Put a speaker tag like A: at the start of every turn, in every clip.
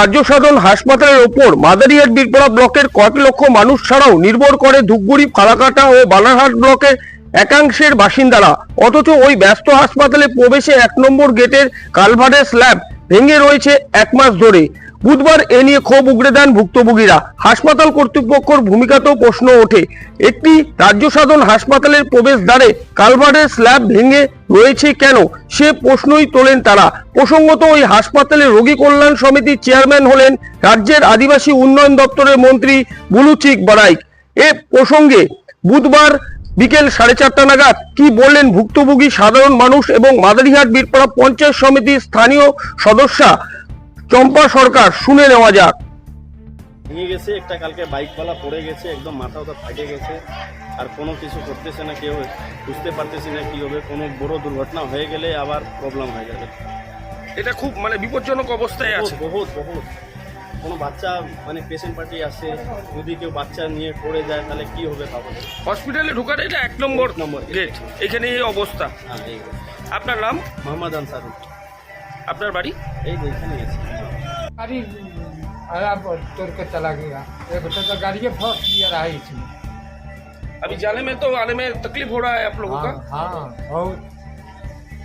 A: রাজ্য সাধন হাসপাতালের ওপর মাদারিহাট বীরপাড়া ব্লকের কয়েক লক্ষ মানুষ ছাড়াও নির্ভর করে ধূপগুড়ি, ফালাকাটা ও বালারহাট ব্লকের একাংশের বাসিন্দারা। অথচ ওই ব্যস্ত হাসপাতালে প্রবেশে এক নম্বর গেটের কালভারের স্ল্যাব ভেঙে রয়েছে এক মাস ধরে। বুধবার এ নিয়ে ক্ষোভ উগড়ে দেন ভুক্তভোগীরা। হাসপাতাল কর্তৃপক্ষের ভূমিকাতেও প্রশ্ন ওঠে। একটি রাজ্য সাধন হাসপাতালের প্রবেশদ্বারে কালভারের স্ল্যাব ভেঙে রয়েছে কেন? সে প্রশ্নই তোলেন তারা। প্রসঙ্গত, ওই হাসপাতালে রোগী কল্যাণ সমিতির চেয়ারম্যান হলেন রাজ্যের আদিবাসী উন্নয়ন দপ্তরের মন্ত্রী বুলুচিক বারাইক। এ প্রসঙ্গে বুধবার বিকেল সাড়ে চারটা নাগাদ কি বললেন ভুক্তভোগী সাধারণ মানুষ এবং মাদারিহাট বীরপাড়া পঞ্চায়েত সমিতির স্থানীয় সদস্যা? চম্পা সরকার শুনে নেওয়া যাক।
B: ভেঙে গেছে একটা কালকে বাইকওয়ালা পড়ে গেছে একদম মাথা ওটা ফাটে গেছে। আর কোনো কিছু করতেছে না কেউ বুঝতে পারতেছি না কি হবে। কোনো বড় দুর্ঘটনা হয়ে গেলে আবার প্রবলেম হয়ে যাবে।
A: এটা খুব মানে বিপজ্জনক অবস্থায়
B: বহুত বহুত বহুত। কোনো বাচ্চা মানে পেশেন্ট পার্টি আসে যদি কেউ বাচ্চা নিয়ে পড়ে যায় তাহলে কি হবে ভাবো
A: হসপিটালে ঢোকার এটা এক নম্বর
B: এক নম্বর
A: গেট এখানে এই অবস্থা
B: হ্যাঁ এই
A: আপনার নাম
B: মোহাম্মদ আনসারুল
A: আপনার বাড়ি
B: এই যে এখানে আছে
C: गाड़ी आया तोड़ के चला गया एक तो, तो गाड़ी फंस लिया रहा है इसमें
A: अभी जाने में तो आने में तकलीफ हो रहा है आप लोगों का
C: हाँ हाँ बहुत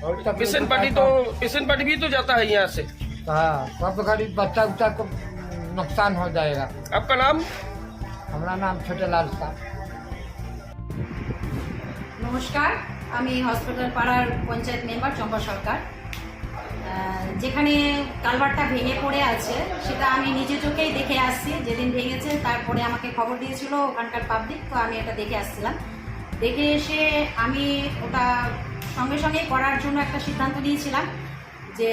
C: बहुत तकलीफ
A: पेशेंट
C: होता
A: पार्टी
C: है।
A: तो पेशेंट पार्टी भी तो जाता है यहाँ से
C: हाँ सब गाड़ी बच्चा उच्चा को नुकसान हो जाएगा
A: आपका नाम
C: हमारा नाम छोटे लाल साहब
D: নমস্কার আমি হসপিটাল পাড়ার পঞ্চায়েত মেম্বার চম্পা সরকার আহ, যেখানে কালভারটা ভেঙে পড়ে আছে সেটা আমি নিজে চোখেই দেখে আসছি যেদিন ভেঙেছে তারপরে আমাকে খবর দিয়েছিল ওখানকার পাবলিক তো আমি এটা দেখে আসছিলাম দেখে এসে আমি ওটা সঙ্গে সঙ্গে করার জন্য একটা সিদ্ধান্ত নিয়েছিলাম যে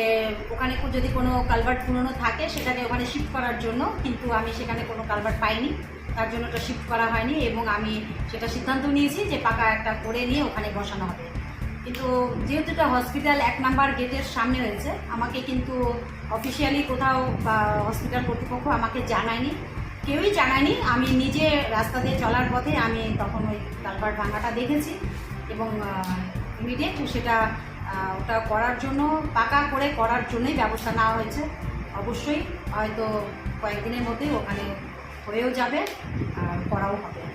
D: ওখানে যদি কোনো কালভার্ট পুরনো থাকে, সেটাকে ওখানে শিফট করার জন্য, কিন্তু আমি সেখানে কোনো কালভার্ট পাইনি। তার জন্য ওটা শিফট করা হয়নি এবং আমি সেটা সিদ্ধান্ত নিয়েছি যে পাকা একটা করে নিয়ে ওখানে বসানো হবে। কিন্তু যেহেতু এটা হসপিটাল এক নাম্বার গেটের সামনে হয়েছে আমাকে কিন্তু অফিসিয়ালি কোথাও বা হসপিটাল কর্তৃপক্ষ আমাকে জানায়নি। কেউই জানায়নি। আমি নিজে রাস্তা দিয়ে চলার পথে আমি তখন ওই কালভার্ট ভাঙাটা দেখেছি এবং ইমিডিয়েট সেটা ওটা করার জন্য, পাকা করে করার জন্যই ব্যবস্থা নেওয়া হয়েছে। অবশ্যই হয়তো কয়েকদিনের মধ্যেই ওখানে হয়েও যাবে আর করাও হবে।